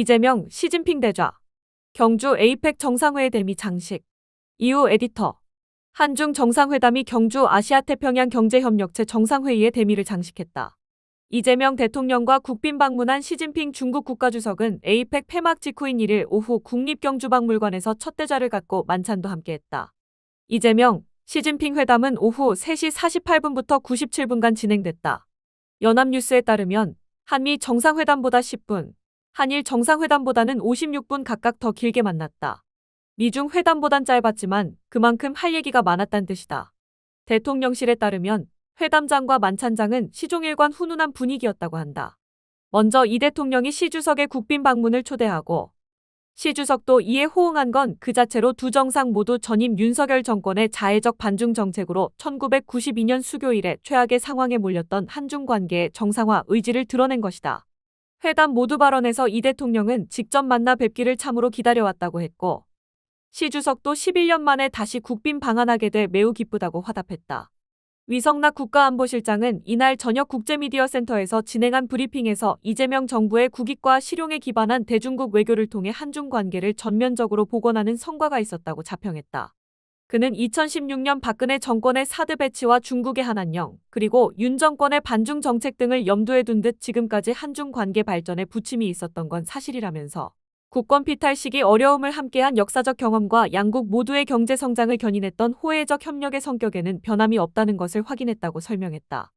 이재명, 시진핑 대좌. 경주 에이펙 정상회의 대미 장식. 이후 에디터. 한중 정상회담이 경주 아시아태평양 경제협력체 정상회의의 대미를 장식했다. 이재명 대통령과 국빈 방문한 시진핑 중국 국가주석은 에이펙 폐막 직후인 1일 오후 국립경주박물관에서 첫 대좌를 갖고 만찬도 함께했다. 이재명, 시진핑 회담은 오후 3시 48분부터 97분간 진행됐다. 연합뉴스에 따르면 한미 정상회담보다 10분, 한일 정상회담보다는 56분 각각 더 길게 만났다. 미중 회담보단 짧았지만 그만큼 할 얘기가 많았단 뜻이다. 대통령실에 따르면 회담장과 만찬장은 시종일관 훈훈한 분위기였다고 한다. 먼저 이 대통령이 시 주석의 국빈 방문을 초대하고 시 주석도 이에 호응한 건 그 자체로 두 정상 모두 전임 윤석열 정권의 자해적 반중 정책으로 1992년 수교 이래 최악의 상황에 몰렸던 한중 관계의 정상화 의지를 드러낸 것이다. 회담 모두 발언에서 이 대통령은 직접 만나 뵙기를 참으로 기다려왔다고 했고 시 주석도 11년 만에 다시 국빈 방한하게 돼 매우 기쁘다고 화답했다. 위성락 국가안보실장은 이날 저녁 국제미디어센터에서 진행한 브리핑에서 이재명 정부의 국익과 실용에 기반한 대중국 외교를 통해 한중 관계를 전면적으로 복원하는 성과가 있었다고 자평했다. 그는 2016년 박근혜 정권의 사드 배치와 중국의 한한령, 그리고 윤 정권의 반중 정책 등을 염두에 둔 듯 지금까지 한중 관계 발전에 부침이 있었던 건 사실이라면서 국권 피탈 시기 어려움을 함께한 역사적 경험과 양국 모두의 경제 성장을 견인했던 호혜적 협력의 성격에는 변함이 없다는 것을 확인했다고 설명했다.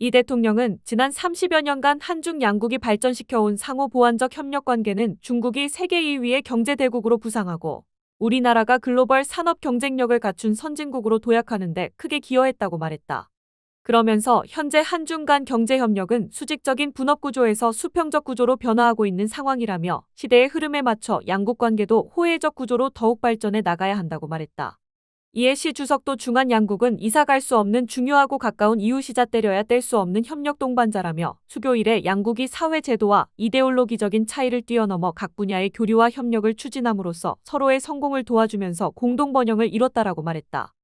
이 대통령은 지난 30여 년간 한중 양국이 발전시켜온 상호 보완적 협력 관계는 중국이 세계 2위의 경제 대국으로 부상하고 우리나라가 글로벌 산업 경쟁력을 갖춘 선진국으로 도약하는데 크게 기여했다고 말했다. 그러면서 현재 한중 간 경제협력은 수직적인 분업구조에서 수평적 구조로 변화하고 있는 상황이라며 시대의 흐름에 맞춰 양국 관계도 호혜적 구조로 더욱 발전해 나가야 한다고 말했다. 이에 시 주석도 중한 양국은 이사 갈 수 없는 중요하고 가까운 이웃이자 때려야 뗄 수 없는 협력 동반자라며 수교 이래 양국이 사회 제도와 이데올로기적인 차이를 뛰어넘어 각 분야의 교류와 협력을 추진함으로써 서로의 성공을 도와주면서 공동 번영을 이뤘다라고 말했다.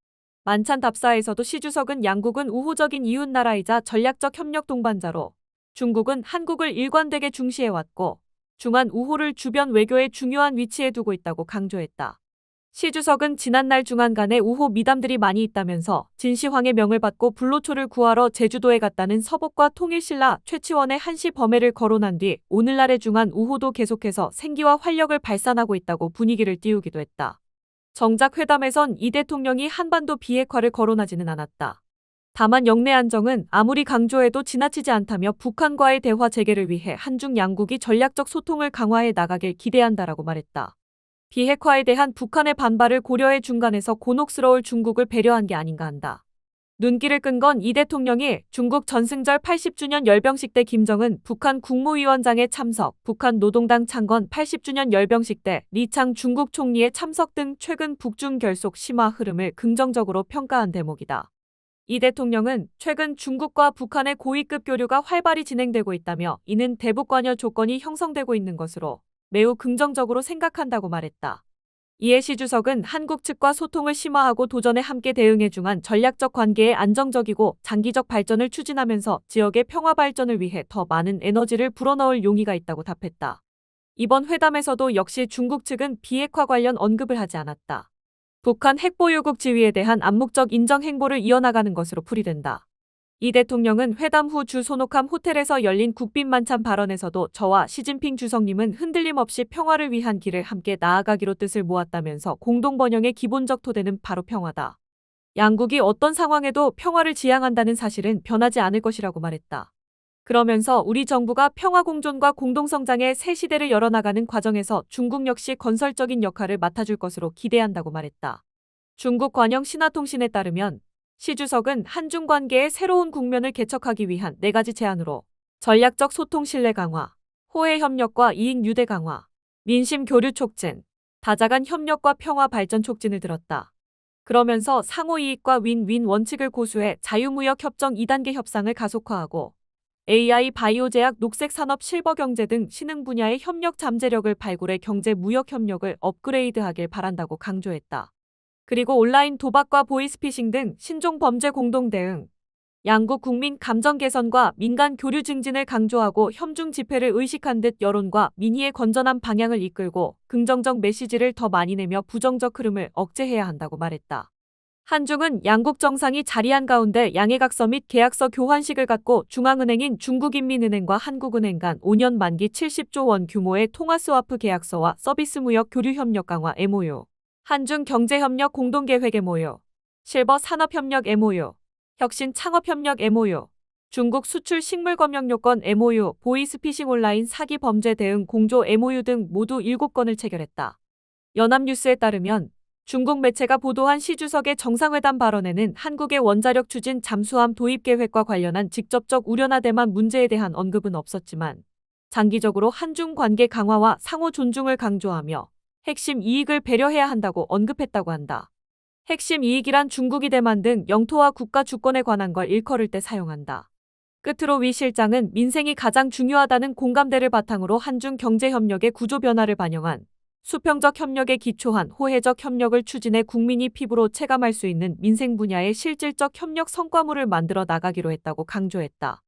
만찬 답사에서도 시 주석은 양국은 우호적인 이웃 나라이자 전략적 협력 동반자로 중국은 한국을 일관되게 중시해왔고 중한 우호를 주변 외교의 중요한 위치에 두고 있다고 강조했다. 시 주석은 지난날 중한 간에 우호 미담들이 많이 있다면서 진시황의 명을 받고 불로초를 구하러 제주도에 갔다는 서복과 통일신라 최치원의 한시 범회를 거론한 뒤 오늘날의 중한 우호도 계속해서 생기와 활력을 발산하고 있다고 분위기를 띄우기도 했다. 정작 회담에선 이 대통령이 한반도 비핵화를 거론하지는 않았다. 다만 영내 안정은 아무리 강조해도 지나치지 않다며 북한과의 대화 재개를 위해 한중 양국이 전략적 소통을 강화해 나가길 기대한다라고 말했다. 비핵화에 대한 북한의 반발을 고려해 중간에서 곤혹스러울 중국을 배려한 게 아닌가 한다. 눈길을 끈 건 이 대통령이 중국 전승절 80주년 열병식 때 김정은 북한 국무위원장의 참석, 북한 노동당 창건 80주년 열병식 때 리창 중국 총리의 참석 등 최근 북중 결속 심화 흐름을 긍정적으로 평가한 대목이다. 이 대통령은 최근 중국과 북한의 고위급 교류가 활발히 진행되고 있다며 이는 대북 관여 조건이 형성되고 있는 것으로 매우 긍정적으로 생각한다고 말했다. 이에 시 주석은 한국 측과 소통을 심화하고 도전에 함께 대응해 중한 전략적 관계의 안정적이고 장기적 발전을 추진하면서 지역의 평화 발전을 위해 더 많은 에너지를 불어넣을 용의가 있다고 답했다. 이번 회담에서도 역시 중국 측은 비핵화 관련 언급을 하지 않았다. 북한 핵보유국 지위에 대한 암묵적 인정 행보를 이어나가는 것으로 풀이된다. 이 대통령은 회담 후 주 소녹함 호텔에서 열린 국빈 만찬 발언에서도 저와 시진핑 주석님은 흔들림 없이 평화를 위한 길을 함께 나아가기로 뜻을 모았다면서 공동 번영의 기본적 토대는 바로 평화다. 양국이 어떤 상황에도 평화를 지향한다는 사실은 변하지 않을 것이라고 말했다. 그러면서 우리 정부가 평화 공존과 공동 성장의 새 시대를 열어나가는 과정에서 중국 역시 건설적인 역할을 맡아줄 것으로 기대한다고 말했다. 중국 관영 신화통신에 따르면 시 주석은 한중 관계의 새로운 국면을 개척하기 위한 네 가지 제안으로 전략적 소통 신뢰 강화, 호혜 협력과 이익 유대 강화, 민심 교류 촉진, 다자간 협력과 평화 발전 촉진을 들었다. 그러면서 상호 이익과 윈윈 원칙을 고수해 자유무역 협정 2단계 협상을 가속화하고 AI, 바이오 제약, 녹색 산업, 실버 경제 등 신흥 분야의 협력 잠재력을 발굴해 경제 무역 협력을 업그레이드하길 바란다고 강조했다. 그리고 온라인 도박과 보이스피싱 등 신종 범죄 공동 대응, 양국 국민 감정 개선과 민간 교류 증진을 강조하고 협중 집회를 의식한 듯 여론과 민의의 건전한 방향을 이끌고 긍정적 메시지를 더 많이 내며 부정적 흐름을 억제해야 한다고 말했다. 한중은 양국 정상이 자리한 가운데 양해각서 및 계약서 교환식을 갖고 중앙은행인 중국인민은행과 한국은행 간 5년 만기 70조 원 규모의 통화스와프 계약서와 서비스 무역 교류 협력 강화 MOU, 한중 경제협력 공동계획 MOU, 실버 산업협력 MOU, 혁신 창업협력 MOU, 중국 수출 식물 검역 요건 MOU, 보이스피싱 온라인 사기 범죄 대응 공조 MOU 등 모두 7건을 체결했다. 연합뉴스에 따르면 중국 매체가 보도한 시 주석의 정상회담 발언에는 한국의 원자력 추진 잠수함 도입 계획과 관련한 직접적 우려나 대만 문제에 대한 언급은 없었지만 장기적으로 한중 관계 강화와 상호 존중을 강조하며 핵심 이익을 배려해야 한다고 언급했다고 한다. 핵심 이익이란 중국이 대만 등 영토와 국가 주권에 관한 걸 일컬을 때 사용한다. 끝으로 위 실장은 민생이 가장 중요하다는 공감대를 바탕으로 한중 경제협력의 구조 변화를 반영한 수평적 협력에 기초한 호혜적 협력을 추진해 국민이 피부로 체감할 수 있는 민생 분야의 실질적 협력 성과물을 만들어 나가기로 했다고 강조했다.